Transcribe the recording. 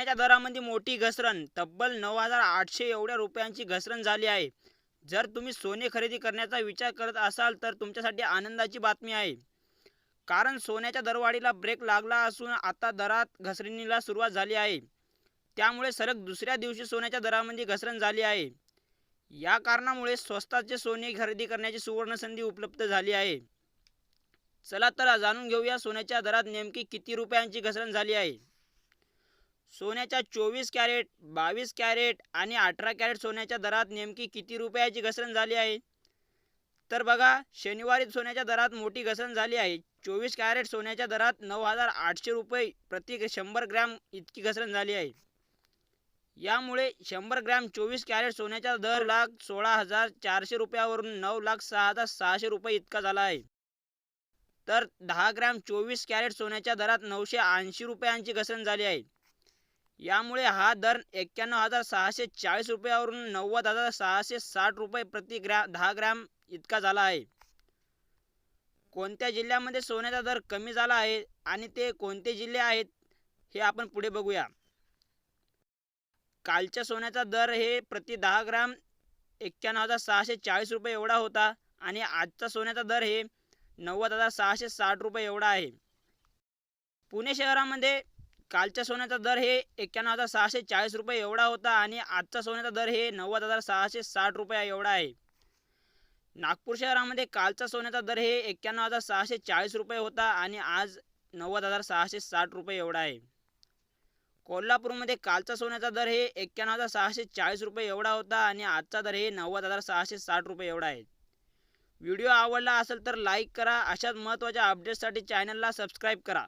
सोन्याच्या दरामध्ये मोठी घसरण. तब्बल नऊ हजार आठशे एवढ्या रुपयांची घसरण झाली आहे. जर तुम्ही सोने खरेदी करण्याचा विचार करत असाल तर तुमच्यासाठी आनंदाची बातमी आहे. कारण सोन्याच्या दरवाढीला ब्रेक लागला असून आता दरात घसरणीला सुरुवात झाली आहे. त्यामुळे सलग दुसऱ्या दिवशी सोन्याच्या दरामध्ये घसरण झाली आहे. या कारणामुळे स्वस्ताचे सोने खरेदी करण्याची सुवर्ण संधी उपलब्ध झाली आहे. चला तर जाणून घेऊया सोन्याच्या दरात नेमकी किती रुपयांची घसरण झाली आहे. सोन्याच्या चोवीस कॅरेट बावीस कॅरेट आणि अठरा कॅरेट सोन्याच्या दरात नेमकी किती रुपयाची घसरण झाली आहे? तर बघा शनिवारी सोन्याच्या दरात मोठी घसरण झाली आहे. चोवीस कॅरेट सोन्याच्या दरात नऊ हजार आठशे रुपये प्रति शंभर ग्रॅम इतकी घसरण झाली आहे. यामुळे शंभर ग्रॅम चोवीस कॅरेट सोन्याचा दर लाख सोळा हजार चारशे रुपयावरून नऊ लाख सहा हजार सहाशे रुपये इतका झाला आहे. तर दहा ग्रॅम चोवीस कॅरेट सोन्याच्या दरात नऊशे ऐंशी रुपयांची घसरण झाली आहे. यामुळे हा दर एक्क्याण्णव हजार सहाशे चाळीस रुपयावरून नव्वद हजार सहाशे साठ रुपये प्रति ग्रॅ दहा ग्रॅम इतका झाला आहे. कोणत्या जिल्ह्यामध्ये सोन्याचा दर कमी झाला आहे आणि ते कोणते जिल्हे आहेत हे आपण पुढे बघूया. कालच्या सोन्याचा दर हे प्रति दहा ग्राम एक्क्याण्णव हजार सहाशे चाळीस रुपये एवढा होता आणि आजचा सोन्याचा दर हे नव्वद हजार सहाशे साठ रुपये एवढा आहे. पुणे शहरामध्ये कालच्या सोन्याचा दर हे एक्क्याण्णव हजार सहाशे चाळीस रुपये एवढा होता आणि आजचा सोन्याचा दर हे नव्वद हजार सहाशे साठ रुपये एवढा आहे. नागपूर शहरामध्ये कालचा सोन्याचा दर हे एक्क्याण्णव हजार सहाशे चाळीस रुपये होता आणि आज नव्वद हजार सहाशे साठ रुपये एवढा आहे. कोल्हापूरमध्ये कालचा सोन्याचा दर हे एक्क्याण्णव हजार सहाशे चाळीस रुपये एवढा होता आणि आजचा दर हे नव्वद हजार सहाशे साठ रुपये एवढा आहे. व्हिडिओ आवडला असेल तर लाईक करा. अशाच महत्त्वाच्या अपडेट्ससाठी चॅनलला सबस्क्राईब करा.